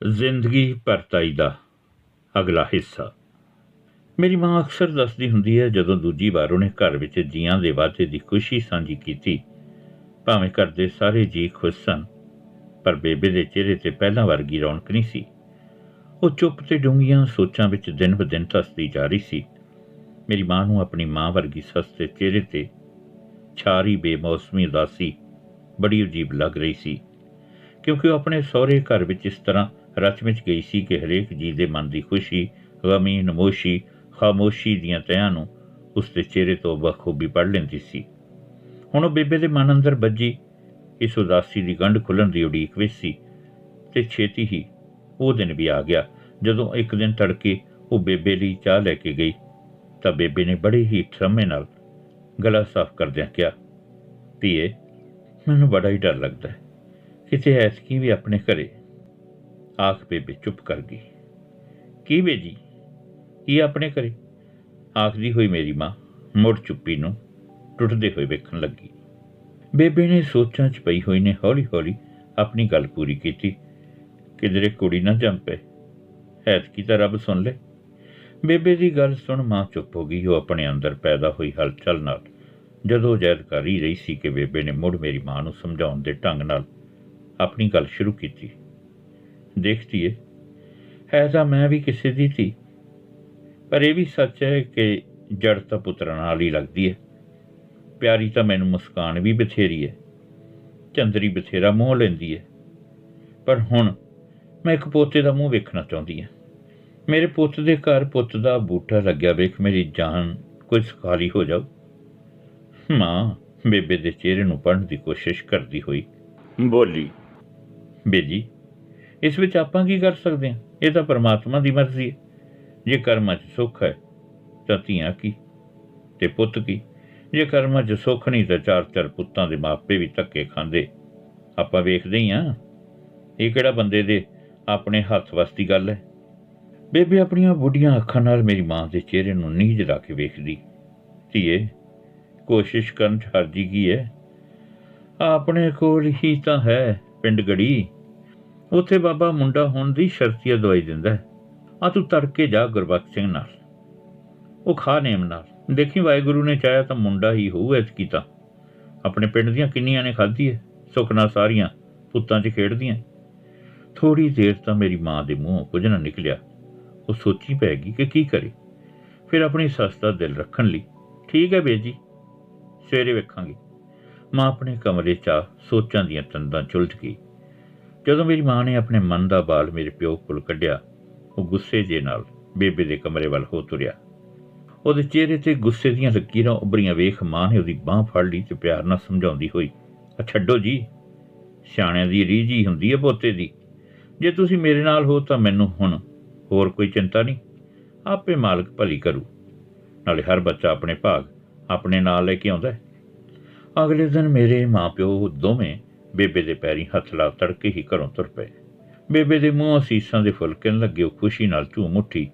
ਜ਼ਿੰਦਗੀ ਪਰਤਾਈ ਦਾ ਅਗਲਾ ਹਿੱਸਾ। ਮੇਰੀ ਮਾਂ ਅਕਸਰ ਦੱਸਦੀ ਹੁੰਦੀ ਹੈ, ਜਦੋਂ ਦੂਜੀ ਵਾਰ ਉਹਨੇ ਘਰ ਵਿੱਚ ਜੀਆਂ ਦੇ ਵਾਅਦੇ ਦੀ ਖੁਸ਼ੀ ਸਾਂਝੀ ਕੀਤੀ, ਭਾਵੇਂ ਘਰ ਦੇ ਸਾਰੇ ਜੀ ਖੁਸ਼ ਸਨ, ਪਰ ਬੇਬੇ ਦੇ ਚਿਹਰੇ ਤੇ ਪਹਿਲਾਂ ਵਰਗੀ ਰੌਣਕ ਨਹੀਂ ਸੀ। ਉਹ ਚੁੱਪ ਤੇ ਡੂੰਘੀਆਂ ਸੋਚਾਂ ਵਿੱਚ ਦਿਨ ਬ ਦਿਨ ਧਸਦੀ ਜਾ ਰਹੀ ਸੀ। ਮੇਰੀ ਮਾਂ ਨੂੰ ਆਪਣੀ ਮਾਂ ਵਰਗੀ ਸੱਸ ਦੇ ਚਿਹਰੇ ਤੇ ਛਾਰੀ ਬੇਮੌਸਮੀ ਉਦਾਸੀ ਬੜੀ ਅਜੀਬ ਲੱਗ ਰਹੀ ਸੀ, ਕਿਉਂਕਿ ਉਹ ਆਪਣੇ ਸਹੁਰੇ ਘਰ ਵਿੱਚ ਇਸ ਤਰ੍ਹਾਂ ਰਚ ਵਿੱਚ ਗਈ ਸੀ ਕਿ ਹਰੇਕ ਜੀ ਦੇ ਮਨ ਦੀ ਖੁਸ਼ੀ, ਗਮੀ, ਨਮੋਸ਼ੀ, ਖਾਮੋਸ਼ੀ ਦੀਆਂ ਤਹਿਾਂ ਨੂੰ ਉਸ ਦੇ ਚਿਹਰੇ ਤੋਂ ਬਖੂਬੀ ਪੜ ਲੈਂਦੀ ਸੀ। ਹੁਣ ਉਹ ਬੇਬੇ ਦੇ ਮਨ ਅੰਦਰ ਵੱਜੀ। ਇਸ ਉਦਾਸੀ ਦੀ ਗੰਢ ਖੁੱਲਣ ਦੀ ਉਡੀਕ ਵਿੱਚ ਸੀ ਤੇ ਛੇਤੀ ਹੀ ਉਹ ਦਿਨ ਵੀ ਆ ਗਿਆ। ਜਦੋਂ ਇੱਕ ਦਿਨ ਤੜਕੇ ਉਹ ਬੇਬੇ ਲਈ ਚਾਹ ਲੈ ਕੇ ਗਈ, ਤਾਂ ਬੇਬੇ ਨੇ ਬੜੇ ਹੀ ਠਰਮੇ ਨਾਲ ਗਲਾ ਸਾਫ਼ ਕਰਦਿਆਂ ਕਿਹਾ, ਧੀਏ, ਮੈਨੂੰ ਬੜਾ ਹੀ ਡਰ ਲੱਗਦਾ ਹੈ। ਕਿਤੇ ਐਸਕੀ ਵੀ ਆਪਣੇ ਘਰੇ ਆਖ ਬੇਬੇ, ਚੁੱਪ ਕਰ ਗਈ। ਕੀ ਬੇਜੀ? ਕੀ ਆਪਣੇ ਘਰੇ? ਆਖਦੀ ਹੋਈ ਮੇਰੀ ਮਾਂ ਮੁੜ ਚੁੱਪੀ ਨੂੰ ਟੁੱਟਦੇ ਹੋਏ ਵੇਖਣ ਲੱਗੀ। ਬੇਬੇ ਨੇ ਸੋਚਾਂ 'ਚ ਪਈ ਹੋਈ ਨੇ ਹੌਲੀ-ਹੌਲੀ ਆਪਣੀ ਗੱਲ ਪੂਰੀ ਕੀਤੀ। ਕਿਧਰੇ ਕੁੜੀ ਨਾ ਜੰਮ ਪਏ। ਐਤਕੀ ਤਾਂ ਰੱਬ ਸੁਣ ਲੈ। ਬੇਬੇ ਦੀ ਗੱਲ ਸੁਣ ਮਾਂ ਚੁੱਪ ਹੋ ਗਈ। ਉਹ ਆਪਣੇ ਅੰਦਰ ਪੈਦਾ ਹੋਈ ਹਲਚਲ ਨਾਲ ਜਦੋਂ ਜੈਦ ਕਰ ਹੀ ਰਹੀ ਸੀ ਕਿ ਬੇਬੇ ਨੇ ਮੁੜ ਮੇਰੀ ਮਾਂ ਨੂੰ ਸਮਝਾਉਣ ਦੇ ਢੰਗ ਨਾਲ ਆਪਣੀ ਗੱਲ ਸ਼ੁਰੂ ਕੀਤੀ। ਦੇਖਦੀ ਏ। ਹੈ ਤਾਂ ਮੈਂ ਵੀ ਕਿਸੇ ਦੀ ਧੀ ਪਰ ਇਹ ਵੀ ਸੱਚ ਹੈ ਕਿ ਜੜ ਤਾਂ ਪੁੱਤਰਾਂ ਨਾਲ ਹੀ ਲੱਗਦੀ ਹੈ ਪਿਆਰੀ ਤਾਂ ਮੈਨੂੰ ਮੁਸਕਾਨ ਵੀ ਬਥੇਰੀ ਹੈ ਚੰਦਰੀ ਬਥੇਰਾ ਮੋਹ ਲੈਂਦੀ ਹੈ ਪਰ ਹੁਣ ਮੈਂ ਇੱਕ ਪੋਤੇ ਦਾ ਮੂੰਹ ਵੇਖਣਾ ਚਾਹੁੰਦੀ ਹਾਂ ਮੇਰੇ ਪੁੱਤ ਦੇ ਘਰ ਪੁੱਤ ਦਾ ਬੂਟਾ ਲੱਗਿਆ ਵੇਖ ਮੇਰੀ ਜਾਨ ਕੋਈ ਸੁਖਾਲੀ ਹੋ ਜਾਊ। ਮਾਂ ਬੇਬੇ ਦੇ ਚਿਹਰੇ ਨੂੰ ਪੜਨ ਦੀ ਕੋਸ਼ਿਸ਼ ਕਰਦੀ ਹੋਈ। ਬੋਲੀ। ਬੇਜੀ ਇਸ ਵਿੱਚ ਆਪਾਂ ਕੀ ਕਰ ਸਕਦੇ ਹਾਂ? ਇਹ ਤਾਂ ਪਰਮਾਤਮਾ ਦੀ ਮਰਜ਼ੀ ਹੈ। ਜੇ ਕਰਮਾਂ 'ਚ ਸੁੱਖ ਹੈ, ਤਾਂ ਧੀਆਂ ਕੀ ਤੇ ਪੁੱਤ ਕੀ? ਜੇ ਕਰਮਾਂ 'ਚ ਸੁੱਖ ਨਹੀਂ, ਤਾਂ ਚਾਰ ਚਾਰ ਪੁੱਤਾਂ ਦੇ ਮਾਪੇ ਵੀ ਧੱਕੇ ਖਾਂਦੇ। ਆਪਾਂ ਵੇਖਦੇ ਹੀ ਆ ਇਹ ਕਿਹੜਾ ਬੰਦੇ ਦੇ ਆਪਣੇ ਹੱਥ ਵਸ ਗੱਲ ਹੈ? ਬੇਬੇ ਆਪਣੀਆਂ ਬੁੱਢੀਆਂ ਅੱਖਾਂ ਨਾਲ ਮੇਰੀ ਮਾਂ ਦੇ ਚਿਹਰੇ ਨੂੰ ਨੀਝ ਲਾ ਕੇ ਵੇਖਦੀ। ਧੀਏ, ਕੋਸ਼ਿਸ਼ ਕਰਨ 'ਚ ਹਰਜੀ ਕੀ ਹੈ? ਆਪਣੇ ਕੋਲ ਹੀ ਤਾਂ ਹੈ ਪਿੰਡ ਗੜੀ। ਉੱਥੇ ਬਾਬਾ ਮੁੰਡਾ ਹੋਣ ਦੀ ਸ਼ਰਤੀਆ ਦਵਾਈ ਦਿੰਦਾ ਹੈ। ਆ ਤੂੰ ਤੜਕੇ ਜਾ ਗੁਰਬਖਸ਼ ਸਿੰਘ ਨਾਲ। ਉਹ ਖਾ ਨੇਮ ਨਾਲ। ਦੇਖੀ ਵਾਹਿਗੁਰੂ ਨੇ ਚਾਹਿਆ ਤਾਂ ਮੁੰਡਾ ਹੀ ਹੋਊ ਐਸ ਕੀਤਾ ਆਪਣੇ ਪਿੰਡ ਦੀਆਂ ਕਿੰਨੀਆਂ ਨੇ ਖਾਧੀ ਹੈ ਸੁਖਨਾ ਸਾਰੀਆਂ ਪੁੱਤਾਂ 'ਚ ਖੇਡਦੀਆਂ ਥੋੜੀ ਦੇਰ ਤਾਂ ਮੇਰੀ ਮਾਂ ਦੇ ਮੂੰਹੋਂ ਕੁਝ ਨਾ ਨਿਕਲਿਆ। ਉਹ ਸੋਚੀ ਪੈ ਗਈ ਕਿ ਕੀ ਕਰੇ। ਫਿਰ ਆਪਣੀ ਸੱਸ ਦਾ ਦਿਲ ਰੱਖਣ ਲਈ, ਠੀਕ ਹੈ ਬੇਜੀ, ਸਵੇਰੇ ਵੇਖਾਂਗੇ। ਮਾਂ ਆਪਣੇ ਕਮਰੇ 'ਚ ਆ, ਸੋਚਾਂ ਦੀਆਂ ਤੰਦਾਂ ਚੁਲਝ ਗਈ। ਜਦੋਂ ਮੇਰੀ ਮਾਂ ਨੇ ਆਪਣੇ ਮਨ ਦਾ ਬਾਲ ਮੇਰੇ ਪਿਓ ਕੋਲ ਕੱਢਿਆ, ਉਹ ਗੁੱਸੇ ਜੇ ਨਾਲ ਬੇਬੇ ਦੇ ਕਮਰੇ ਵੱਲ ਹੋ ਤੁਰਿਆ। ਉਹਦੇ ਚਿਹਰੇ ਤੇ ਗੁੱਸੇ ਦੀਆਂ ਲਕੀਰਾਂ ਉਭਰੀਆਂ ਵੇਖ ਮਾਂ ਨੇ ਉਹਦੀ ਬਾਹ ਫੜ ਲਈ ਤੇ ਪਿਆਰ ਨਾਲ ਸਮਝਾਉਂਦੀ ਹੋਈ ਆ ਛੱਡੋ ਜੀ, ਸਿਆਣਿਆਂ ਦੀ ਰੀਝ ਹੀ ਹੁੰਦੀ ਹੈ ਪੋਤੇ ਦੀ। ਜੇ ਤੁਸੀਂ ਮੇਰੇ ਨਾਲ ਹੋ ਤਾਂ ਮੈਨੂੰ ਹੁਣ ਹੋਰ ਕੋਈ ਚਿੰਤਾ ਨਹੀਂ। ਆਪੇ ਮਾਲਕ ਭਲੀ ਕਰੂ। ਨਾਲੇ ਹਰ ਬੱਚਾ ਆਪਣੇ ਭਾਗ ਆਪਣੇ ਨਾਲ ਲੈ ਕੇ ਆਉਂਦਾ ਹੈ। ਅਗਲੇ ਦਿਨ ਮੇਰੇ ਮਾਪਿਓ ਦੋਵੇਂ ਬੇਬੇ ਦੇ ਪੈਰੀਂ ਹੱਥ ਲਾ ਤੜਕੇ ਹੀ ਘਰੋਂ ਤੁਰ ਪਏ। ਬੇਬੇ ਦੇ ਮੂੰਹ ਅਸੀਸਾਂ ਦੇ ਫੁਲਕਣ ਲੱਗੇ, ਉਹ ਖੁਸ਼ੀ ਨਾਲ ਝੂਮ ਉੱਠੀ।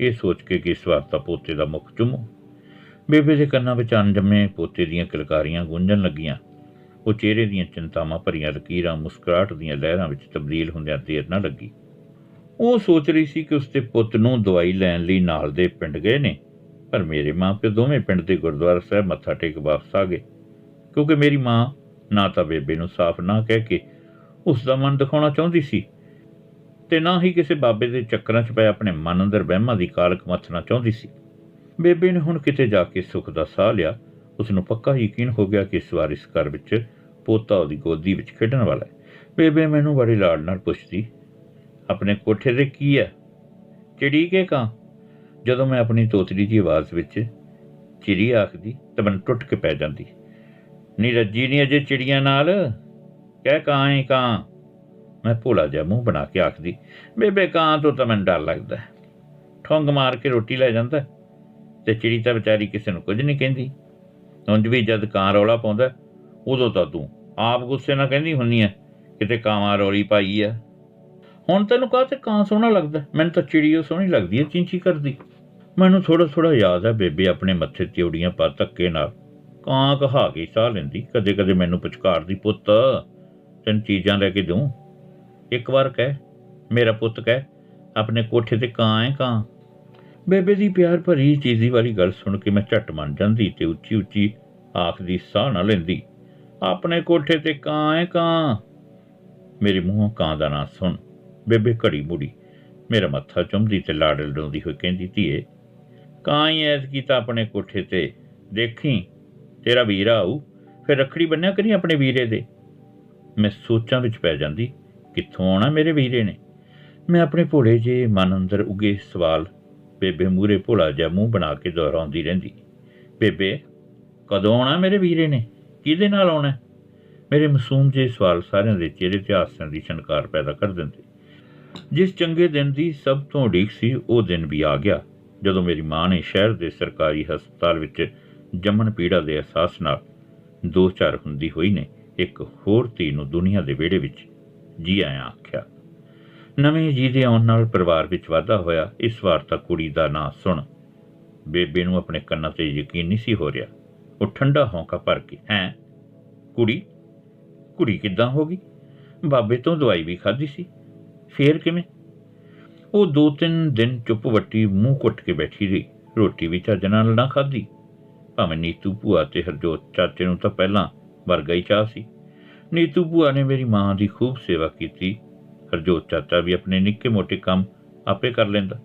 ਇਹ ਸੋਚ ਕੇ ਕਿ ਇਸ ਵਾਰ ਤਾਂ ਪੋਤੇ ਦਾ ਮੁਖ ਚੁੰਮੋ। ਬੇਬੇ ਦੇ ਕੰਨਾਂ ਵਿੱਚ ਅਣਜੰਮੇ ਪੋਤੇ ਦੀਆਂ ਕਿਲਕਾਰੀਆਂ ਗੂੰਜਣ ਲੱਗੀਆਂ। ਉਹ ਚਿਹਰੇ ਦੀਆਂ ਚਿੰਤਾਵਾਂ ਭਰੀਆਂ ਲਕੀਰਾਂ ਮੁਸਕਰਾਟ ਦੀਆਂ ਲਹਿਰਾਂ ਵਿੱਚ ਤਬਦੀਲ ਹੁੰਦਿਆਂ ਦੇਰ ਨਾ ਲੱਗੀ। ਉਹ ਸੋਚ ਰਹੀ ਸੀ ਕਿ ਉਸਦੇ ਪੁੱਤ ਨੂੰ ਦਵਾਈ ਲੈਣ ਲਈ ਨਾਲ ਦੇ ਪਿੰਡ ਗਏ ਨੇ, ਪਰ ਮੇਰੇ ਮਾਂ ਪਿਓ ਦੋਵੇਂ ਪਿੰਡ ਦੇ ਗੁਰਦੁਆਰਾ ਸਾਹਿਬ ਮੱਥਾ ਟੇਕ ਵਾਪਸ ਆ ਗਏ। ਕਿਉਂਕਿ ਮੇਰੀ ਮਾਂ ਨਾ ਤਾਂ ਬੇਬੇ ਨੂੰ ਸਾਫ਼ ਨਾ ਕਹਿ ਕੇ ਉਸ ਦਾ ਮਨ ਦਿਖਾਉਣਾ ਚਾਹੁੰਦੀ ਸੀ ਤੇ ਨਾ ਹੀ ਕਿਸੇ ਬਾਬੇ ਦੇ ਚੱਕਰਾਂ 'ਚ ਪਏ ਆਪਣੇ ਮਨ ਅੰਦਰ ਵਹਿਮਾਂ ਦੀ ਕਾਲਕ ਮੱਥਣਾ ਚਾਹੁੰਦੀ ਸੀ। ਬੇਬੇ ਨੇ ਹੁਣ ਕਿਤੇ ਜਾ ਕੇ ਸੁੱਖ ਦਾ ਸਾਹ ਲਿਆ ਉਸ ਨੂੰ ਪੱਕਾ ਯਕੀਨ ਹੋ ਗਿਆ ਕਿ ਇਸ ਵਾਰ ਇਸ ਘਰ ਵਿੱਚ ਪੋਤਾ ਉਹਦੀ ਗੋਦੀ ਵਿੱਚ ਖੇਡਣ ਵਾਲਾ ਹੈ। ਬੇਬੇ ਮੈਨੂੰ ਬੜੀ ਲਾਡ ਨਾਲ ਪੁੱਛਦੀ, ਆਪਣੇ ਕੋਠੇ ਤੇ ਕੀ ਹੈ? ਚਿੜੀ ਕੇ ਕਾਂ? ਜਦੋਂ ਮੈਂ ਆਪਣੀ ਤੋਤਰੀ ਦੀ ਆਵਾਜ਼ ਵਿੱਚ ਚਿੜੀ ਆਖਦੀ ਤਾਂ ਮਨ ਟੁੱਟ ਕੇ ਪੈ ਜਾਂਦੀ। ਨਹੀਂ ਰੱਜੀ ਨਹੀਂ ਅਜੇ ਚਿੜੀਆਂ ਨਾਲ? ਕਹਿ ਕਾਂ ਹੈ ਕਾਂ। ਮੈਂ ਭੋਲਾ ਜਿਹਾ ਮੂੰਹ ਬਣਾ ਕੇ ਆਖਦੀ, ਬੇਬੇ ਕਾਂ ਤੋਂ ਤਾਂ ਮੈਨੂੰ ਡਰ ਲੱਗਦਾ ਠੋਂਗ ਮਾਰ ਕੇ ਰੋਟੀ ਲੈ ਜਾਂਦਾ ਤੇ ਚਿੜੀ ਤਾਂ ਵਿਚਾਰੀ ਕਿਸੇ ਨੂੰ ਕੁਝ ਨਹੀਂ ਕਹਿੰਦੀ। ਉਂਝ ਵੀ ਜਦ ਕਾਂ ਰੌਲਾ ਪਾਉਂਦਾ ਉਦੋਂ ਤਾਂ ਤੂੰ ਆਪ ਗੁੱਸੇ ਨਾਲ ਕਹਿੰਦੀ ਹੁੰਨੀ ਐ ਕਿਤੇ ਕਾਵਾਂ ਰੌਲੀ ਪਾਈ ਆ। ਹੁਣ ਤੈਨੂੰ ਕਾਹ ਤੇ ਕਾਂ ਸੋਹਣਾ ਲੱਗਦਾ? ਮੈਨੂੰ ਤਾਂ ਚਿੜੀ ਉਹ ਸੋਹਣੀ ਲੱਗਦੀ ਐ ਚਿੰਚੀ ਕਰਦੀ। ਮੈਨੂੰ ਥੋੜਾ ਥੋੜਾ ਯਾਦ ਹੈ ਬੇਬੇ ਆਪਣੇ ਮੱਥੇ ਤੇ ਉੜੀਆਂ ਪਾ ਧੱਕੇ ਨਾਲ। ਕਾਂ ਕਹਾ ਕੇ ਸਾਹ ਲੈਂਦੀ, ਕਦੇ ਕਦੇ ਮੈਨੂੰ ਪੁਚਕਾਰਦੀ, ਪੁੱਤ, ਤੈਨੂੰ ਚੀਜ਼ਾਂ ਲੈ ਕੇ ਦੂੰ ਇੱਕ ਵਾਰ ਕਹਿ, ਮੇਰਾ ਪੁੱਤ ਕਹਿ, ਆਪਣੇ ਕੋਠੇ ਤੇ ਕਾਂ ਹੈ ਕਾਂ। ਬੇਬੇ ਦੀ ਪਿਆਰ ਭਰੀ ਚੀਜ਼ੀ ਵਾਲੀ ਗੱਲ ਸੁਣ ਕੇ ਮੈਂ ਝੱਟ ਮੰਨ ਜਾਂਦੀ ਤੇ ਉੱਚੀ ਉੱਚੀ ਆਖਦੀ, ਸਾਹ ਨਾ ਲੈਂਦੀ। ਆਪਣੇ ਕੋਠੇ ਤੇ ਕਾਂ ਹੈ ਕਾਂ। ਮੇਰੇ ਮੂੰਹੋਂ ਕਾਂ ਦਾ ਨਾਂ ਸੁਣ। ਬੇਬੇ ਘੜੀ ਮੁੜੀ, ਮੇਰਾ ਮੱਥਾ ਚੁੰਮਦੀ ਤੇ ਲਾੜ ਲਡਾਉਂਦੀ ਹੋਈ ਕਹਿੰਦੀ, ਧੀਏ, ਕਾਂ ਹੀ ਐਸ ਕੀਤਾ ਆਪਣੇ ਕੋਠੇ ਤੇ ਦੇਖੀ। ਤੇਰਾ ਵੀਰਾ ਆਊ, ਫਿਰ ਰੱਖੜੀ ਬੰਨਿਆ ਕਰੀ ਆਪਣੇ ਵੀਰੇ ਦੇ? ਮੈਂ ਸੋਚਾਂ ਵਿੱਚ ਪੈ ਜਾਂਦੀ, ਕਿੱਥੋਂ ਆਉਣਾ ਮੇਰੇ ਵੀਰੇ ਨੇ? ਮੈਂ ਆਪਣੇ ਭੋਲੇ ਜੇ ਮਨ ਅੰਦਰ ਉਗੇ ਸਵਾਲ ਬੇਬੇ ਮੂਰੇ ਭੋਲਾ ਜਿਹਾ ਮੂੰਹ ਬਣਾ ਕੇ ਦੁਹਰਾਉਂਦੀ ਰਹਿੰਦੀ। ਬੇਬੇ, ਕਦੋਂ ਆਉਣਾ ਮੇਰੇ ਵੀਰੇ ਨੇ? ਕਿਹਦੇ ਨਾਲ ਆਉਣਾ? ਮੇਰੇ ਮਾਸੂਮ ਜੇ ਸਵਾਲ ਸਾਰਿਆਂ ਦੇ ਚਿਹਰੇ ਤੇ ਹਾਸਿਆਂ ਦੀ ਛਨਕਾਰ ਪੈਦਾ ਕਰ ਦਿੰਦੇ। ਜਿਸ ਚੰਗੇ ਦਿਨ ਦੀ ਸਭ ਤੋਂ ਉਡੀਕ ਸੀ, ਉਹ ਦਿਨ ਵੀ ਆ ਗਿਆ, ਜਦੋਂ ਮੇਰੀ ਮਾਂ ਨੇ ਸ਼ਹਿਰ ਦੇ ਸਰਕਾਰੀ ਹਸਪਤਾਲ ਵਿੱਚ ਜੰਮਣ ਪੀੜਾ ਦੇ ਅਹਿਸਾਸ ਨਾਲ ਦੋ ਚਾਰ ਹੁੰਦੀ ਹੋਈ ਨੇ ਇੱਕ ਹੋਰ ਧੀ ਨੂੰ ਦੁਨੀਆ ਦੇ ਵਿਹੜੇ ਵਿੱਚ ਜੀ ਆਇਆ ਆਖਿਆ, ਨਵੇਂ ਜੀ ਦੇ ਆਉਣ ਨਾਲ ਪਰਿਵਾਰ ਵਿੱਚ ਵਾਧਾ ਹੋਇਆ, ਇਸ ਵਾਰ ਤਾਂ ਕੁੜੀ ਦਾ ਨਾਂ ਸੁਣ। ਬੇਬੇ ਨੂੰ ਆਪਣੇ ਕੰਨਾਂ ਤੇ ਯਕੀਨ ਨਹੀਂ ਸੀ ਹੋ ਰਿਹਾ। ਉਹ ਠੰਡਾ ਹੌਂਕਾ ਭਰ ਕੇ, ਹੈ, ਕੁੜੀ? ਕੁੜੀ ਕਿੱਦਾਂ ਹੋ ਗਈ? ਬਾਬੇ ਤੋਂ ਦਵਾਈ ਵੀ ਖਾਧੀ ਸੀ। ਫੇਰ ਕਿਵੇਂ? ਉਹ ਦੋ ਤਿੰਨ ਦਿਨ ਚੁੱਪ ਵੱਟੀ ਮੂੰਹ ਕੁੱਟ ਕੇ ਬੈਠੀ ਰਹੀ। ਰੋਟੀ ਵੀ ਚੱਜ ਨਾਲ ਨਾ ਖਾਧੀ। ਭਾਵੇਂ ਨੀਤੂ ਭੂਆ ਤੇ ਹਰਜੋਤ ਚਾਚੇ ਨੂੰ ਤਾਂ ਪਹਿਲਾਂ ਵਰਗਾ ਹੀ ਚਾਹ ਸੀ। ਨੀਤੂ ਭੂਆ ਨੇ ਮੇਰੀ ਮਾਂ ਦੀ ਖੂਬ ਸੇਵਾ ਕੀਤੀ। ਹਰਜੋਤ ਚਾਚਾ ਵੀ ਆਪਣੇ ਨਿੱਕੇ ਮੋਟੇ ਕੰਮ ਆਪੇ ਕਰ ਲੈਂਦਾ।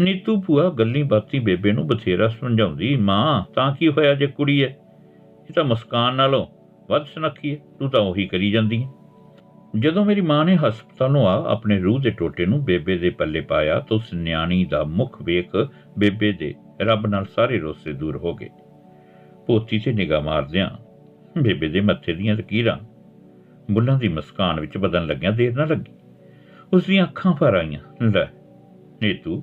ਨੀਤੂ ਭੂਆ ਗੱਲੀ ਬਾਤੀ ਬੇਬੇ ਨੂੰ ਬਥੇਰਾ ਸਮਝਾਉਂਦੀ, ਮਾਂ, ਤਾਂ ਕੀ ਹੋਇਆ ਜੇ ਕੁੜੀ ਐ? ਇਹ ਤਾਂ ਮੁਸਕਾਨ ਨਾਲੋਂ ਵੱਧ ਸੁਨੱਖੀ ਐ, ਤੂੰ ਤਾਂ ਉਹੀ ਕਰੀ ਜਾਂਦੀ ਐ। ਜਦੋਂ ਮੇਰੀ ਮਾਂ ਨੇ ਹਸਪਤਾਲੋਂ ਆ ਆਪਣੇ ਰੂਹ ਦੇ ਟੋਟੇ ਨੂੰ ਬੇਬੇ ਦੇ ਪੱਲੇ ਪਾਇਆ, ਤਾਂ ਉਸ ਨਿਆਣੀ ਦਾ ਮੁਖ ਵੇਖ ਬੇਬੇ ਦੇ ਰੱਬ ਨਾਲ ਸਾਰੇ ਰੋਸੇ ਦੂਰ ਹੋ ਗਏ। ਪੋਤੀ ਤੇ ਨਿਗਾਹ ਮਾਰਦਿਆਂ ਬੇਬੇ ਦੇ ਮੱਥੇ ਦੀਆਂ ਤਕੀਰਾਂ ਬੁੱਲਾਂ ਦੀ ਮੁਸਕਾਨ ਵਿੱਚ ਬਦਲਣ ਲੱਗਿਆ ਦੇਰ ਨਾ ਲੱਗੀ। ਉਸ ਦੀਆਂ ਅੱਖਾਂ ਭਰ ਆਈਆਂ। ਲੈ, ਨੀਤੂ,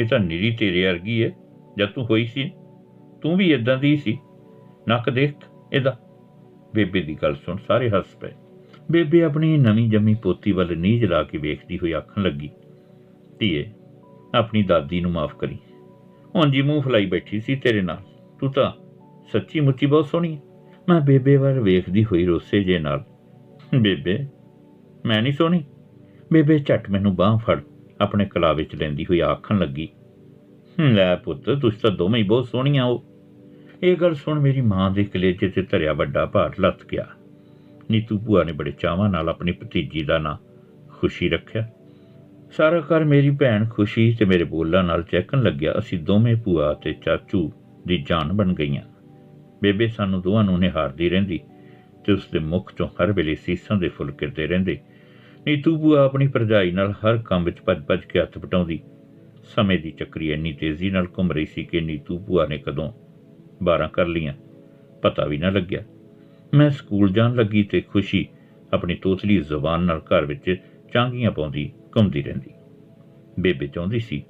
ਇਹ ਤਾਂ ਨੀਰੀ ਤੇਰੇ ਵਰਗੀ ਹੈ ਜਦ ਤੂੰ ਹੋਈ ਸੀ। ਤੂੰ ਵੀ ਇਦਾਂ ਦੀ ਸੀ। ਨੱਕ ਦੇਖ ਇਹਦਾ। ਬੇਬੇ ਦੀ ਗੱਲ ਸੁਣ, ਸਾਰੇ ਹੱਸ ਪਏ। ਬੇਬੇ ਆਪਣੀ ਨਵੀਂ ਜੰਮੀ ਪੋਤੀ ਵੱਲ ਨੀਝ ਲਾ ਕੇ ਵੇਖਦੀ ਹੋਈ ਆਖਣ ਲੱਗੀ, ਧੀਏ, ਆਪਣੀ ਦਾਦੀ ਨੂੰ ਮਾਫ ਕਰੀ। ਹੁਣ ਮੂੰਹ ਫਲਾਈ ਬੈਠੀ ਸੀ ਤੇਰੇ ਨਾਲ। ਤੂੰ ਤਾਂ ਸੱਚੀ ਮੁੱਚੀ ਬਹੁਤ ਸੋਹਣੀ ਮੈਂ ਬੇਬੇ ਵੱਲ ਵੇਖਦੀ ਹੋਈ ਰੋਸੇ ਜੇ ਨਾਲ। ਬੇਬੇ, ਮੈਂ ਨਹੀਂ ਸੋਹਣੀ। ਬੇਬੇ ਝਟ ਮੈਨੂੰ ਬਾਹ ਫੜ, ਆਪਣੇ ਕਲਾ ਵਿੱਚ ਲੈਂਦੀ ਹੋਈ ਆਖਣ ਲੱਗੀ। ਲੈ ਪੁੱਤ, ਤੁਸੀਂ ਤਾਂ ਦੋਵੇਂ ਹੀ ਬਹੁਤ ਸੋਹਣੀਆਂ ਹੋ। ਇਹ ਗੱਲ ਸੁਣ ਮੇਰੀ ਮਾਂ ਦੇ ਕਲੇਜੇ ਤੇ ਧਰਿਆ ਵੱਡਾ ਭਾਰ ਲੱਤ ਗਿਆ। ਨੀਤੂ ਭੂਆ ਨੇ ਬੜੇ ਚਾਵਾਂ ਨਾਲ ਆਪਣੀ ਭਤੀਜੀ ਦਾ ਨਾਂ ਖੁਸ਼ੀ ਰੱਖਿਆ। ਸਾਰਾ ਘਰ ਮੇਰੀ ਭੈਣ ਖੁਸ਼ੀ ਤੇ ਮੇਰੇ ਬੋਲਾਂ ਨਾਲ ਚੈਕਣ ਲੱਗਿਆ। ਅਸੀਂ ਦੋਵੇਂ ਭੂਆ ਤੇ ਚਾਚੂ ਦੀ ਜਾਨ ਬਣ ਗਈਆਂ। ਬੇਬੇ ਸਾਨੂੰ ਦੋਵਾਂ ਨੂੰ ਨਿਹਾਰਦੀ ਰਹਿੰਦੀ ਤੇ ਉਸ ਦੇ ਮੁਖ ਚੋਂ ਹਰ ਵੇਲੇ ਸੀਸਾਂ ਦੇ ਫੁੱਲ ਕਿਰਦੇ ਰਹਿੰਦੇ। ਨੀਤੂ ਭੂਆ ਆਪਣੀ ਭਰਜਾਈ ਨਾਲ ਹਰ ਕੰਮ ਵਿੱਚ ਭੱਜ-ਭੱਜ ਕੇ ਹੱਥ ਪਟਾਉਂਦੀ ਸਮੇਂ ਦੀ ਚੱਕਰੀ ਇੰਨੀ ਤੇਜ਼ੀ ਨਾਲ ਘੁੰਮ ਰਹੀ ਸੀ ਕਿ ਨੀਤੂ ਭੂਆ ਨੇ ਕਦੋਂ 12 ਕਰ ਲੀਆਂ ਪਤਾ ਵੀ ਨਾ ਲੱਗਿਆ। ਮੈਂ ਸਕੂਲ ਜਾਣ ਲੱਗੀ ਤੇ ਖੁਸ਼ੀ ਆਪਣੀ ਤੋਤਲੀ ਜ਼ੁਬਾਨ ਨਾਲ ਘਰ ਵਿੱਚ ਚਾਂਗੀਆਂ ਪਾਉਂਦੀ ਘੁੰਮਦੀ ਰਹਿੰਦੀ। ਬੇਬੇ ਚਾਹੁੰਦੀ ਸੀ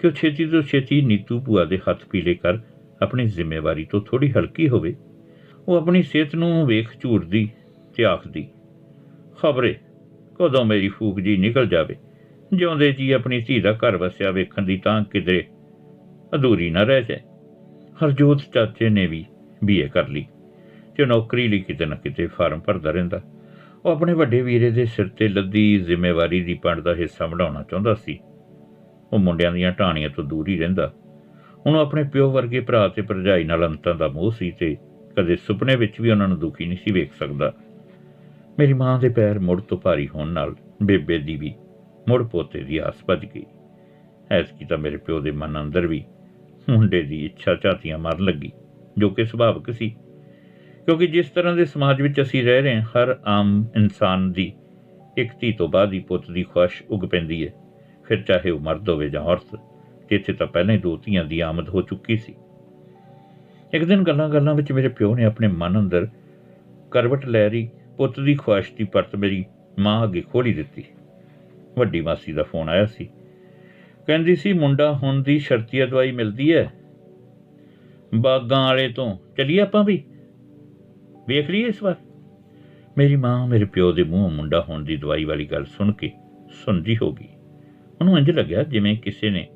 ਕਿ ਉਹ ਛੇਤੀ ਤੋਂ ਛੇਤੀ ਨੀਤੂ ਭੂਆ ਦੇ ਹੱਥ ਪੀਲੇ ਕਰ ਆਪਣੀ ਜ਼ਿੰਮੇਵਾਰੀ ਤੋਂ ਥੋੜੀ ਹਲਕੀ ਹੋਵੇ। ਉਹ ਆਪਣੀ ਸਿਹਤ ਨੂੰ ਵੇਖ ਝੂਰਦੀ ਤੇ ਆਖਦੀ, ਖਬਰੇ, ਕਦੋਂ ਮੇਰੀ ਫੂਕ ਜੀ ਨਿਕਲ ਜਾਵੇ? ਜਿਉਂਦੇ ਜੀ ਆਪਣੀ ਧੀ ਦਾ ਘਰ ਵਸਿਆ ਵੇਖਣ ਦੀ ਤਾਂ ਕਿਧਰੇ ਅਧੂਰੀ ਨਾ ਰਹਿ ਜਾਏ। ਹਰਜੋਤ ਚਾਚੇ ਨੇ ਵੀ ਬੀਏ ਕਰ ਲਈ ਤੇ ਨੌਕਰੀ ਲਈ ਕਿਤੇ ਨਾ ਕਿਤੇ ਫਾਰਮ ਭਰਦਾ ਰਹਿੰਦਾ। ਉਹ ਆਪਣੇ ਵੱਡੇ ਵੀਰੇ ਦੇ ਸਿਰ ਤੇ ਲੱਦੀ ਜ਼ਿੰਮੇਵਾਰੀ ਦੀ ਪੰਡ ਦਾ ਹਿੱਸਾ ਬਣਾਉਣਾ ਚਾਹੁੰਦਾ ਸੀ। ਉਹ ਮੁੰਡਿਆਂ ਦੀਆਂ ਢਾਣੀਆਂ ਤੋਂ ਦੂਰ ਹੀ ਰਹਿੰਦਾ। ਉਹਨੂੰ ਆਪਣੇ ਪਿਓ ਵਰਗੇ ਭਰਾ ਤੇ ਭਰਜਾਈ ਨਾਲ ਅੰਤਾਂ ਦਾ ਮੋਹ ਸੀ ਤੇ ਕਦੇ ਸੁਪਨੇ ਵਿੱਚ ਵੀ ਉਹਨਾਂ ਨੂੰ ਦੁਖੀ ਨਹੀਂ ਸੀ ਵੇਖ ਸਕਦਾ। ਮੇਰੀ ਮਾਂ ਦੇ ਪੈਰ ਮੁੜ ਤੋਂ ਭਾਰੀ ਹੋਣ ਨਾਲ ਬੇਬੇ ਦੀ ਵੀ, ਮੁੜ ਪੋਤੇ ਦੀ ਆਸ ਭੱਜ ਗਈ। ਐਸ ਕੀ ਤਾਂ ਮੇਰੇ ਪਿਓ ਦੇ ਮਨ ਅੰਦਰ ਵੀ ਮੁੰਡੇ ਦੀ ਇੱਛਾ ਝਾਤੀਆਂ ਮਾਰਨ ਲੱਗੀ, ਜੋ ਕਿ ਸੁਭਾਵਿਕ ਸੀ। ਕਿਉਂਕਿ ਜਿਸ ਤਰ੍ਹਾਂ ਦੇ ਸਮਾਜ ਵਿੱਚ ਅਸੀਂ ਰਹਿ ਰਹੇ ਹਾਂ, ਹਰ ਆਮ ਇਨਸਾਨ ਦੀ ਇੱਕ ਧੀ ਤੋਂ ਬਾਅਦ ਹੀ ਪੁੱਤ ਦੀ ਖੁਆਇਸ਼ ਉੱਗ ਪੈਂਦੀ ਹੈ। ਫਿਰ ਚਾਹੇ ਉਹ ਮਰਦ ਹੋਵੇ ਜਾਂ ਔਰਤ ਤੇ ਇੱਥੇ ਤਾਂ ਪਹਿਲਾਂ ਹੀ ਦੋ ਧੀਆਂ ਦੀ ਆਮਦ ਹੋ ਚੁੱਕੀ ਸੀ। ਇੱਕ ਦਿਨ ਗੱਲਾਂ-ਗੱਲਾਂ ਵਿੱਚ ਮੇਰੇ ਪਿਓ ਨੇ ਆਪਣੇ ਮਨ ਅੰਦਰ ਕਰਵਟ ਲੈ ਰਹੀ ਪੁੱਤ ਦੀ ਖੁਆਇਸ਼ ਦੀ ਪਰਤ ਮੇਰੀ ਮਾਂ ਅੱਗੇ ਖੋਲੀ ਦਿੱਤੀ। ਵੱਡੀ ਮਾਸੀ ਦਾ ਫੋਨ ਆਇਆ ਸੀ। ਕਹਿੰਦੀ ਸੀ, ਮੁੰਡਾ ਹੁਣ ਦੀ ਸ਼ਰਤੀਆ ਦਵਾਈ ਮਿਲਦੀ ਹੈ। ਬਾਗਾਂ ਵਾਲੇ ਤੋਂ ਚਲੀਏ ਆਪਾਂ ਵੀ? ਵੇਖ ਲਈਏ ਇਸ ਵਾਰ। ਮੇਰੀ ਮਾਂ, ਮੇਰੇ ਪਿਓ ਦੇ ਮੂੰਹੋਂ ਮੁੰਡਾ ਹੋਣ ਦੀ ਦਵਾਈ ਵਾਲੀ ਗੱਲ ਸੁਣ ਕੇ ਸੁਣਦੀ ਹੋ ਗਈ। ਉਹਨੂੰ ਇੰਜ ਲੱਗਿਆ ਜਿਵੇਂ ਕਿਸੇ ਨੇ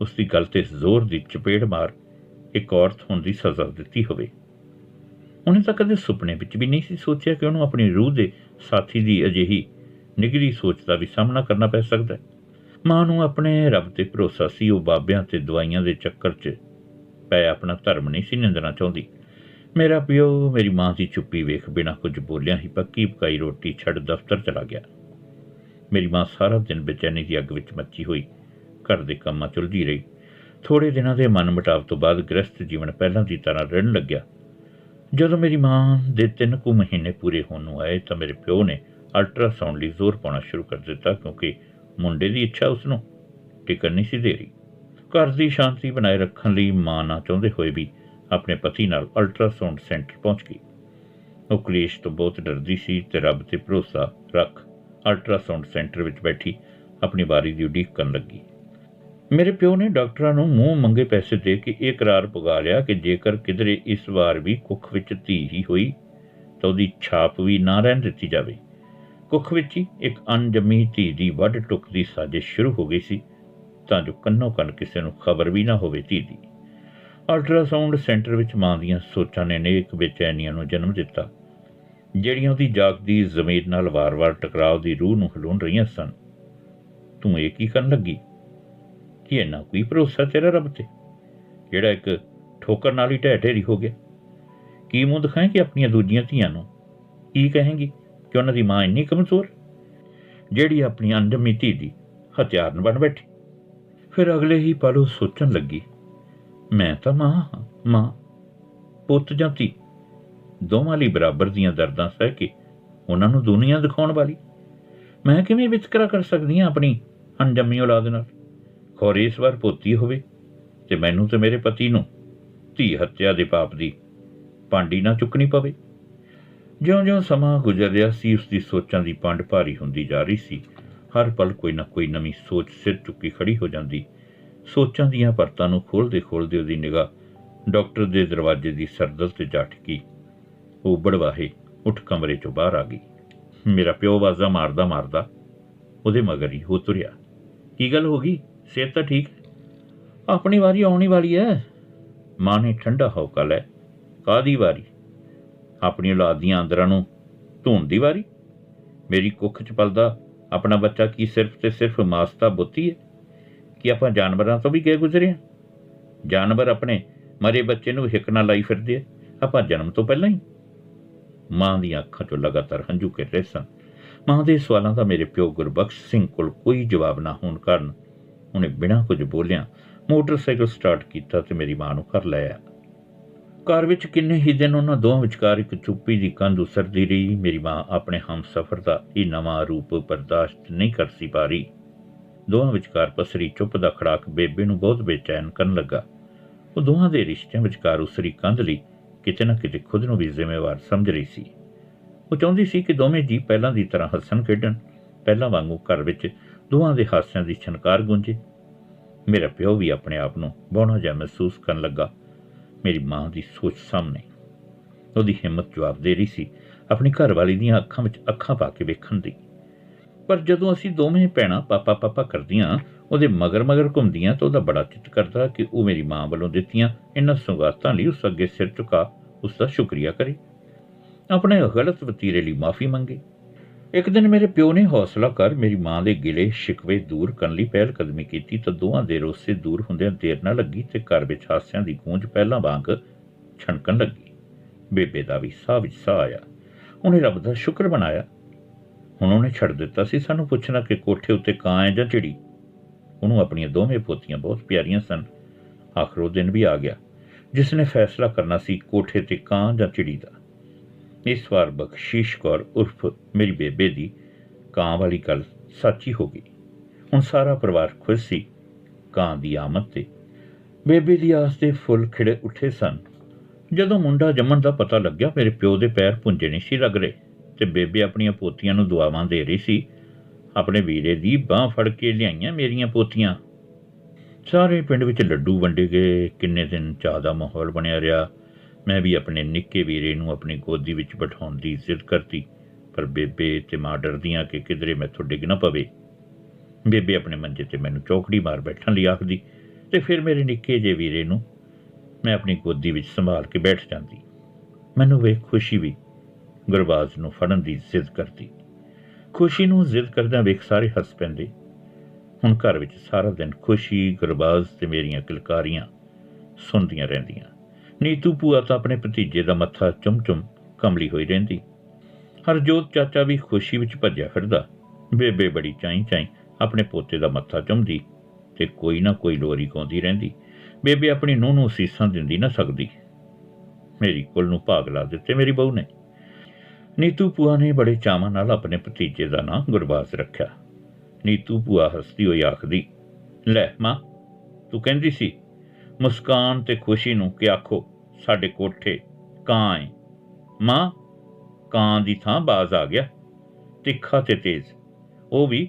ਉਸ ਦੀ ਗੱਲ ਤੇ ਜ਼ੋਰ ਦੀ ਚਪੇੜ ਮਾਰ ਇੱਕ ਔਰਤ ਹੋਣ ਦੀ ਸਜ਼ਾ ਦਿੱਤੀ ਹੋਵੇ। ਉਹਨੇ ਤਾਂ ਕਦੇ ਸੁਪਨੇ ਵਿੱਚ ਵੀ ਨਹੀਂ ਸੀ ਸੋਚਿਆ ਕਿ ਉਹਨੂੰ ਆਪਣੀ ਰੂਹ ਦੇ ਸਾਥੀ ਦੀ ਅਜਿਹੀ ਨਿਗਰੀ ਸੋਚ ਦਾ ਵੀ ਸਾਹਮਣਾ ਕਰਨਾ ਪੈ ਸਕਦਾ ਹੈ। ਮਾਂ ਨੂੰ ਆਪਣੇ ਰੱਬ ਤੇ ਭਰੋਸਾ ਸੀ, ਉਹ ਬਾਬਿਆਂ ਤੇ ਦਵਾਈਆਂ ਦੇ ਚੱਕਰ 'ਚ ਪੈ ਆਪਣਾ ਧਰਮ ਨਹੀਂ ਸੀ ਨਿੰਦਣਾ ਚਾਹੁੰਦੀ। ਮੇਰਾ ਪਿਓ ਮੇਰੀ ਮਾਂ ਦੀ ਚੁੱਪੀ ਵੇਖ ਬਿਨਾਂ ਕੁਝ ਬੋਲਿਆ ਹੀ ਪੱਕੀ ਪਕਾਈ ਰੋਟੀ ਛੱਡ ਦਫ਼ਤਰ ਚਲਾ ਗਿਆ। ਮੇਰੀ ਮਾਂ ਸਾਰਾ ਦਿਨ ਬੇਚੈਨੀ ਦੀ ਅੱਗ ਵਿੱਚ ਮੱਚੀ ਹੋਈ। ਘਰ ਦੇ ਕੰਮਾਂ ਚੁਲਝੀ ਰਹੀ। ਥੋੜੇ ਦਿਨਾਂ ਦੇ ਮਨ ਮਟਾਵ ਤੋਂ ਬਾਅਦ ਗ੍ਰਸਥ ਜੀਵਨ ਪਹਿਲਾਂ ਦੀ ਤਰ੍ਹਾਂ ਰਹਿਣ ਲੱਗਿਆ। ਜਦੋਂ ਮੇਰੀ ਮਾਂ ਦੇ ਤਿੰਨ ਕੁ ਮਹੀਨੇ ਪੂਰੇ ਹੋਣ ਨੂੰ ਆਏ ਤਾਂ ਮੇਰੇ ਪਿਓ ਨੇ ਅਲਟਰਾਸਾਊਂਡ ਲਈ ਜ਼ੋਰ ਪਾਉਣਾ ਸ਼ੁਰੂ ਕਰ ਦਿੱਤਾ ਕਿਉਂਕਿ ਮੁੰਡੇ ਦੀ ਇੱਛਾ ਉਸ ਨੂੰ ਟਿਕਣ ਨਹੀਂ ਸੀ ਦੇ ਰਹੀ। ਘਰ ਦੀ ਸ਼ਾਂਤੀ ਬਣਾਏ ਰੱਖਣ ਲਈ ਮਾਂ ਨਾ ਚਾਹੁੰਦੇ ਹੋਏ ਵੀ ਆਪਣੇ ਪਤੀ ਨਾਲ ਅਲਟਰਾਸਾਊਂਡ ਸੈਂਟਰ ਪਹੁੰਚ ਗਈ। ਉਹ ਕਲੇਸ਼ ਤੋਂ ਬਹੁਤ ਡਰਦੀ ਸੀ ਤੇ ਰੱਬ ਤੇ ਭਰੋਸਾ ਰੱਖ ਅਲਟਰਾਸਾਊਂਡ ਸੈਂਟਰ ਵਿੱਚ ਬੈਠੀ ਆਪਣੀ ਵਾਰੀ ਦੀ ਉਡੀਕ ਕਰਨ ਲੱਗੀ। ਮੇਰੇ ਪਿਓ ਨੇ ਡਾਕਟਰਾਂ ਨੂੰ ਮੂੰਹ ਮੰਗੇ ਪੈਸੇ ਦੇ ਕੇ ਇਹ ਕਰਾਰ ਪੁਗਾ ਲਿਆ ਕਿ ਜੇਕਰ ਕਿਧਰੇ ਇਸ ਵਾਰ ਵੀ ਕੁੱਖ ਵਿੱਚ ਧੀ ਹੀ ਹੋਈ, ਤਾਂ ਉਹਦੀ ਛਾਪ ਵੀ ਨਾ ਰਹਿਣ ਦਿੱਤੀ ਜਾਵੇ। ਕੁੱਖ ਵਿੱਚ ਹੀ ਇੱਕ ਅਣਜਮੀ ਧੀ ਦੀ ਵੱਡ ਟੁੱਕ ਦੀ ਸਾਜ਼ਿਸ਼ ਸ਼ੁਰੂ ਹੋ ਗਈ ਸੀ, ਤਾਂ ਜੋ ਕੰਨੋ ਕੰਨ ਕਿਸੇ ਨੂੰ ਖਬਰ ਵੀ ਨਾ ਹੋਵੇ ਧੀ ਦੀ। ਅਲਟਰਾਸਾਊਂਡ ਸੈਂਟਰ ਵਿੱਚ ਮਾਂ ਦੀਆਂ ਸੋਚਾਂ ਨੇ ਨੇਕ ਬੇਚੈਨੀਆਂ ਨੂੰ ਜਨਮ ਦਿੱਤਾ, ਜਿਹੜੀਆਂ ਉਹਦੀ ਜਾਗਦੀ ਜ਼ਮੀਰ ਨਾਲ ਵਾਰ-ਵਾਰ ਟਕਰਾਅ ਦੀ ਰੂਹ ਨੂੰ ਹਲੂਣ ਰਹੀਆਂ ਸਨ। ਤੂੰ ਇਹ ਕੀ ਕਰਨ ਲੱਗੀ? ਕੀ ਇਹਨਾਂ ਕੋਈ ਭਰੋਸਾ ਤੇਰਾ ਰੱਬ ਤੇ? ਜਿਹੜਾ ਇੱਕ ਠੋਕਰ ਨਾਲ ਹੀ ਢਹਿ ਢੇਰੀ ਹੋ ਗਿਆ। ਕੀ ਮੂੰਹ ਦਿਖਾਏ ਕਿ ਆਪਣੀਆਂ ਦੂਜੀਆਂ ਧੀਆਂ ਨੂੰ? ਕੀ ਕਹੇਂਗੀ ਕਿ ਉਹਨਾਂ ਦੀ ਮਾਂ ਇੰਨੀ ਕਮਜ਼ੋਰ? ਜਿਹੜੀ ਆਪਣੀ ਅਣਜੰਮੀ ਧੀ ਦੀ ਹਥਿਆਰਨ ਬਣ ਬੈਠੀ। ਫਿਰ ਅਗਲੇ ਹੀ ਪਲ ਉਹ ਸੋਚਣ ਲੱਗੀ ਮੈਂ ਤਾਂ ਮਾਂ ਹਾਂ, ਮਾਂ। ਪੁੱਤ ਜਾਂ ਧੀ। ਦੋਵਾਂ ਲਈ ਬਰਾਬਰ ਦੀਆਂ ਦਰਦਾਂ ਸਹਿ ਕੇ ਉਹਨਾਂ ਨੂੰ ਦੁਨੀਆ ਦਿਖਾਉਣ ਵਾਲੀ। ਮੈਂ ਕਿਵੇਂ ਵਿਤਕਰਾ ਕਰ ਸਕਦੀ ਹਾਂ ਆਪਣੀ ਅਣਜੰਮੀ ਔਲਾਦ ਨਾਲ? ਖੋਰੇ ਇਸ ਵਾਰ ਪੋਤੀ ਹੋਵੇ ਤੇ ਮੈਨੂੰ ਤੇ ਮੇਰੇ ਪਤੀ ਨੂੰ ਧੀ ਹੱਤਿਆ ਦੇ ਪਾਪ ਦੀ ਪਾਂਡੀ ਨਾ ਚੁੱਕਣੀ ਪਵੇ। ਜਿਉਂ-ਜਿਉਂ ਸਮਾਂ ਗੁਜ਼ਰ ਰਿਹਾ ਸੀ ਉਸ ਦੀ ਸੋਚਾਂ ਦੀ ਪੰਡ ਭਾਰੀ ਹੁੰਦੀ ਜਾ ਰਹੀ ਸੀ। ਹਰ ਪਲ ਕੋਈ ਨਾ ਕੋਈ ਨਵੀਂ ਸੋਚ ਸਿਰ ਚੁੱਕੀ ਖੜੀ ਹੋ ਜਾਂਦੀ ਸੋਚਾਂ ਦੀਆਂ ਪਰਤਾਂ ਨੂੰ ਖੋਲਦੇ ਖੋਲਦੇ ਉਹਦੀ ਨਿਗਾਹ ਡਾਕਟਰ ਦੇ ਦਰਵਾਜ਼ੇ ਦੀ ਸਰਦਲ ਤੇ ਜਾ ਟਿਕੀ ਉਹ ਬੜਵਾਹੇ ਉੱਠ ਕਮਰੇ ਚੋਂ ਬਾਹਰ ਆ ਗਈ। ਮੇਰਾ ਪਿਓ ਵਾਜ਼ਾ ਮਾਰਦਾ ਮਾਰਦਾ ਉਹਦੇ ਮਗਰ ਹੀ ਹੋ ਤੁਰਿਆ। ਕੀ ਗੱਲ ਹੋ ਗਈ? ਸਿਹਤ ਤਾਂ ਠੀਕ? ਆਪਣੀ ਵਾਰੀ ਆਉਣੀ ਵਾਲੀ ਹੈ ਮਾਂ ਨੇ ਠੰਡਾ ਹੌਕਾ ਲੈ। ਕਾਦੀ ਵਾਰੀ? ਆਪਣੀ ਔਲਾਦ ਦੀਆਂ ਅੰਦਰਾਂ ਨੂੰ ਧੂਣ ਦੀ ਵਾਰੀ? ਮੇਰੀ ਕੁੱਖ 'ਚ ਪਲਦਾ ਆਪਣਾ ਬੱਚਾ ਕੀ ਸਿਰਫ ਤੇ ਸਿਰਫ ਮਾਸਤਾ ਬੁੱਤੀ ਹੈ ਕਿ ਆਪਾਂ ਜਾਨਵਰਾਂ ਤੋਂ ਵੀ ਗਏ ਗੁਜ਼ਰੇ ਹਾਂ। ਜਾਨਵਰ ਆਪਣੇ ਮਰੇ ਬੱਚੇ ਨੂੰ ਹਿੱਕ ਨਾਲ ਲਾਈ ਫਿਰਦੇ ਆ। ਆਪਾਂ ਜਨਮ ਤੋਂ ਪਹਿਲਾਂ ਹੀ ਮਾਂ ਦੀਆਂ ਅੱਖਾਂ 'ਚੋਂ ਲਗਾਤਾਰ ਹੰਝੂ ਗਿਰ ਰਹੇ ਸਨ ਮਾਂ ਦੇ ਸਵਾਲਾਂ ਦਾ ਮੇਰੇ ਪਿਓ ਗੁਰਬਖਸ਼ ਸਿੰਘ ਕੋਲ ਕੋਈ ਜਵਾਬ ਨਾ ਹੋਣ ਕਾਰਨ ਉਹਨੇ ਬਿਨਾਂ ਕੁਝ ਬੋਲਿਆ ਮੋਟਰਸਾਈਕਲ ਸਟਾਰਟ ਕੀਤਾ ਤੇ ਮੇਰੀ ਮਾਂ ਨੂੰ ਘਰ ਲੈ ਆਇਆ। ਘਰ ਵਿੱਚ ਕਿੰਨੇ ਹੀ ਦਿਨ ਉਹਨਾਂ ਦੋਵਾਂ ਵਿਚਕਾਰ ਇੱਕ ਚੁੱਪੀ ਦੀ ਕੰਧ ਉਸਰਦੀ ਰਹੀ। ਮੇਰੀ ਮਾਂ ਆਪਣੇ ਹਮਸਫਰ ਦਾ ਇਹ ਨਵਾਂ ਰੂਪ ਬਰਦਾਸ਼ਤ ਨਹੀਂ ਕਰ ਸੀ ਪਾ ਰਹੀ। ਦੋਵਾਂ ਵਿਚਕਾਰ ਪਸਰੀ ਚੁੱਪ ਦਾ ਖੜਾਕ ਬੇਬੇ ਨੂੰ ਬਹੁਤ ਬੇਚੈਨ ਕਰਨ ਲੱਗਾ। ਉਹ ਦੋਹਾਂ ਦੇ ਰਿਸ਼ਤਿਆਂ ਵਿਚਕਾਰ ਉਸਰੀ ਕੰਧ ਲਈ ਕਿਤੇ ਨਾ ਕਿਤੇ ਖੁਦ ਨੂੰ ਵੀ ਜ਼ਿੰਮੇਵਾਰ ਸਮਝ ਰਹੀ ਸੀ। ਉਹ ਚਾਹੁੰਦੀ ਸੀ ਕਿ ਦੋਵੇਂ ਜੀ ਪਹਿਲਾਂ ਦੀ ਤਰ੍ਹਾਂ ਹੱਸਣ ਖੇਡਣ, ਪਹਿਲਾਂ ਵਾਂਗੂ ਘਰ ਵਿੱਚ ਦੋਹਾਂ ਦੇ ਹਾਸਿਆਂ ਦੀ ਛਨਕਾਰ ਗੂੰਜੇ। ਮੇਰਾ ਪਿਓ ਵੀ ਆਪਣੇ ਆਪ ਨੂੰ ਬੋਣਾ ਜਿਹਾ ਮਹਿਸੂਸ ਕਰਨ ਲੱਗਾ। ਮੇਰੀ ਮਾਂ ਦੀ ਸੋਚ ਸਾਹਮਣੇ। ਉਹਦੀ ਹਿੰਮਤ ਜਵਾਬ ਦੇ ਰਹੀ ਸੀ। ਆਪਣੀ ਘਰਵਾਲੀ ਦੀਆਂ ਅੱਖਾਂ ਵਿੱਚ ਅੱਖਾਂ ਪਾ ਕੇ ਵੇਖਣ ਦੀ। ਪਰ ਜਦੋਂ ਅਸੀਂ ਦੋਵੇਂ ਭੈਣਾਂ ਪਾਪਾ ਪਾਪਾ ਕਰਦੀਆਂ, ਉਹਦੇ ਮਗਰ ਮਗਰ ਘੁੰਮਦੀਆਂ ਤਾਂ ਉਹਦਾ ਬੜਾ ਚਿੱਤ ਕਰਦਾ ਕਿ ਉਹ ਮੇਰੀ ਮਾਂ ਵੱਲੋਂ ਦਿੱਤੀਆਂ ਇਹਨਾਂ ਸੁਗਾਤਾਂ ਲਈ ਉਸ ਅੱਗੇ ਸਿਰ ਝੁਕਾ ਉਸ ਦਾ ਸ਼ੁਕਰੀਆ ਕਰੇ। ਆਪਣੇ ਗਲਤ ਵਤੀਰੇ ਲਈ ਮਾਫੀ ਮੰਗੇ। ਇੱਕ ਦਿਨ ਮੇਰੇ ਪਿਓ ਨੇ ਹੌਸਲਾ ਕਰ ਮੇਰੀ ਮਾਂ ਦੇ ਗਿਲੇ ਸ਼ਿਕਵੇ ਦੂਰ ਕਰਨ ਲਈ ਪਹਿਲ ਕਦਮੀ ਕੀਤੀ ਤਾਂ ਦੋਵਾਂ ਦੇ ਰੋਸੇ ਦੂਰ ਹੁੰਦਿਆਂ ਦੇਰ ਨਾ ਲੱਗੀ ਤੇ ਘਰ ਵਿੱਚ ਹਾਸਿਆਂ ਦੀ ਗੂੰਜ ਪਹਿਲਾਂ ਵਾਂਗ ਛਣਕਣ ਲੱਗੀ। ਬੇਬੇ ਦਾ ਵੀ ਸਾਹ ਵਿੱਚ ਸਾਹ ਆਇਆ। ਉਹਨੇ ਰੱਬ ਦਾ ਸ਼ੁਕਰ ਬਣਾਇਆ ਹੁਣ ਉਹਨੇ ਛੱਡ ਦਿੱਤਾ ਸੀ, ਸਾਨੂੰ ਪੁੱਛਣਾ ਕਿ ਕੋਠੇ ਉੱਤੇ ਕਾਂ ਹੈ ਜਾਂ ਚਿੜੀ। ਉਹਨੂੰ ਆਪਣੀਆਂ ਦੋਵੇਂ ਪੋਤੀਆਂ ਬਹੁਤ ਪਿਆਰੀਆਂ ਸਨ। ਆਖਰ ਉਹ ਦਿਨ ਵੀ ਆ ਗਿਆ, ਜਿਸ ਨੇ ਫੈਸਲਾ ਕਰਨਾ ਸੀ ਕੋਠੇ ਤੇ ਕਾਂ ਜਾਂ ਚਿੜੀ ਦਾ। ਇਸ ਵਾਰ ਬਖਸ਼ੀਸ਼ ਕੌਰ ਉਰਫ ਮੇਰੀ ਬੇਬੇ ਦੀ ਕਾਂ ਵਾਲੀ ਗੱਲ ਸੱਚੀ ਹੋ ਗਈ। ਹੁਣ ਸਾਰਾ ਪਰਿਵਾਰ ਖੁਸ਼ ਸੀ ਕਾਂ ਦੀ ਆਮਦ ਤੇ। ਬੇਬੇ ਦੀ ਆਸ ਦੇ ਫੁੱਲ ਖਿੜੇ ਉੱਠੇ ਸਨ। ਜਦੋਂ ਮੁੰਡਾ ਜੰਮਣ ਦਾ ਪਤਾ ਲੱਗਿਆ, ਮੇਰੇ ਪਿਓ ਦੇ ਪੈਰ ਪੁੰਜੇ ਨਹੀਂ ਸੀ ਲੱਗ ਰਹੇ। ਤੇ ਬੇਬੇ ਆਪਣੀਆਂ ਪੋਤੀਆਂ ਨੂੰ ਦੁਆਵਾਂ ਦੇ ਰਹੀ ਸੀ। ਆਪਣੇ ਵੀਰੇ ਦੀ ਬਾਹ ਫੜ ਕੇ ਲਿਆਈਆਂ ਮੇਰੀਆਂ ਪੋਤੀਆਂ ਸਾਰੇ ਪਿੰਡ ਵਿੱਚ ਲੱਡੂ ਵੰਡੇ ਗਏ। ਕਿੰਨੇ ਦਿਨ ਚਾਹ ਦਾ ਮਾਹੌਲ ਬਣਿਆ ਰਿਹਾ। ਮੈਂ ਵੀ ਆਪਣੇ ਨਿੱਕੇ ਵੀਰੇ ਨੂੰ ਆਪਣੀ ਗੋਦੀ ਵਿੱਚ ਬਿਠਾਉਣ ਦੀ ਜ਼ਿੱਦ ਕਰਤੀ। ਪਰ ਬੇਬੇ ਤੇ ਮਾਂ ਡਰਦੀਆਂ ਕਿ ਕਿਧਰੇ ਮੈਥੋਂ ਡਿੱਗ ਨਾ ਪਵੇ। ਬੇਬੇ ਆਪਣੇ ਮੰਜੇ ਤੇ ਮੈਨੂੰ ਚੌਕੜੀ ਮਾਰ ਬੈਠਣ ਲਈ ਆਖਦੀ, ਤੇ ਫਿਰ ਮੇਰੇ ਨਿੱਕੇ ਜਿਹੇ ਵੀਰੇ ਨੂੰ? ਮੈਂ ਆਪਣੀ ਗੋਦੀ ਵਿੱਚ ਸੰਭਾਲ ਕੇ ਬੈਠ ਜਾਂਦੀ। ਮੈਨੂੰ ਵੇਖ ਖੁਸ਼ੀ ਵੀ ਗੁਰਬਾਜ਼ ਨੂੰ ਫੜਨ ਦੀ ਜ਼ਿੱਦ ਕਰਦੀ। ਖੁਸ਼ੀ ਨੂੰ ਜ਼ਿੱਦ ਕਰਦਿਆਂ ਵੇਖ ਸਾਰੇ ਹੱਸ ਪੈਂਦੇ। ਹੁਣ ਘਰ ਵਿੱਚ ਸਾਰਾ ਦਿਨ ਖੁਸ਼ੀ, ਗੁਰਬਾਜ਼ ਤੇ ਮੇਰੀਆਂ ਕਿਲਕਾਰੀਆਂ ਸੁਣਦੀਆਂ ਰਹਿੰਦੀਆਂ। ਨੀਤੂ ਭੂਆ ਤਾਂ ਆਪਣੇ ਭਤੀਜੇ ਦਾ ਮੱਥਾ ਚੁੰਮ-ਚੁੰਮ ਕਮਲੀ ਹੋਈ ਰਹਿੰਦੀ। ਹਰਜੋਤ ਚਾਚਾ ਵੀ ਖੁਸ਼ੀ ਵਿੱਚ ਭੱਜਿਆ ਫਿਰਦਾ। ਬੇਬੇ ਬੜੀ ਚਾਈ ਚਾਈ ਆਪਣੇ ਪੋਤੇ ਦਾ ਮੱਥਾ ਚੁੰਮਦੀ ਤੇ ਕੋਈ ਨਾ ਕੋਈ ਲੋਰੀ ਗਾਉਂਦੀ ਰਹਿੰਦੀ। ਬੇਬੇ ਆਪਣੀ ਨੂੰਹ ਨੂੰ ਸੀਸਾਂ ਦਿੰਦੀ ਨਾ ਸਕਦੀ। ਮੇਰੀ ਕੁਲ ਨੂੰ ਭਾਗ ਲਾ ਦਿੱਤੇ ਮੇਰੀ ਬਹੂ ਨੇ। ਨੀਤੂ ਭੂਆ ਨੇ ਬੜੇ ਚਾਵਾਂ ਨਾਲ ਆਪਣੇ ਭਤੀਜੇ ਦਾ ਨਾਂ ਗੁਰਬਾਜ਼ ਰੱਖਿਆ। ਨੀਤੂ ਭੂਆ ਹੱਸਦੀ ਹੋਈ ਆਖਦੀ, ਲੈ ਮਾਂ, ਤੂੰ ਕਹਿੰਦੀ ਸੀ, ਮੁਸਕਾਨ ਤੇ ਖੁਸ਼ੀ ਨੂੰ ਕਿ ਆਖੋ, ਸਾਡੇ ਕੋਠੇ ਕਾਂ ਏ। ਮਾਂ, ਕਾਂ ਦੀ ਥਾਂ ਬਾਜ਼ ਆ ਗਿਆ, ਤਿੱਖਾ ਤੇ ਤੇਜ਼, ਉਹ ਵੀ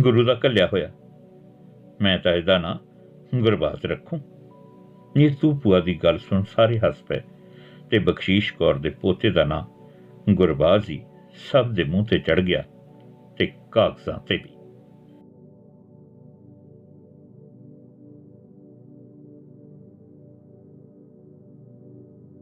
ਗੁਰੂ ਦਾ ਕੱਲਿਆ ਹੋਇਆ। ਮੈਂ ਤਾਂ ਇਹਦਾ ਨਾਂ ਗੁਰਬਾਜ਼ ਰੱਖੂੰ। ਨੀਤੂ ਭੂਆ ਦੀ ਗੱਲ ਸੁਣ ਸਾਰੇ ਹੱਸ ਪਏ ਤੇ ਬਖਸ਼ੀਸ਼ ਕੌਰ ਦੇ ਪੋਤੇ ਦਾ ਨਾਂ ਗੁਰਬਾਜ਼ ਹੀ ਸਭ ਦੇ ਮੂੰਹ ਤੇ ਚੜ ਗਿਆ ਤੇ ਕਾਗਜ਼ਾਂ ਤੇ ਵੀ।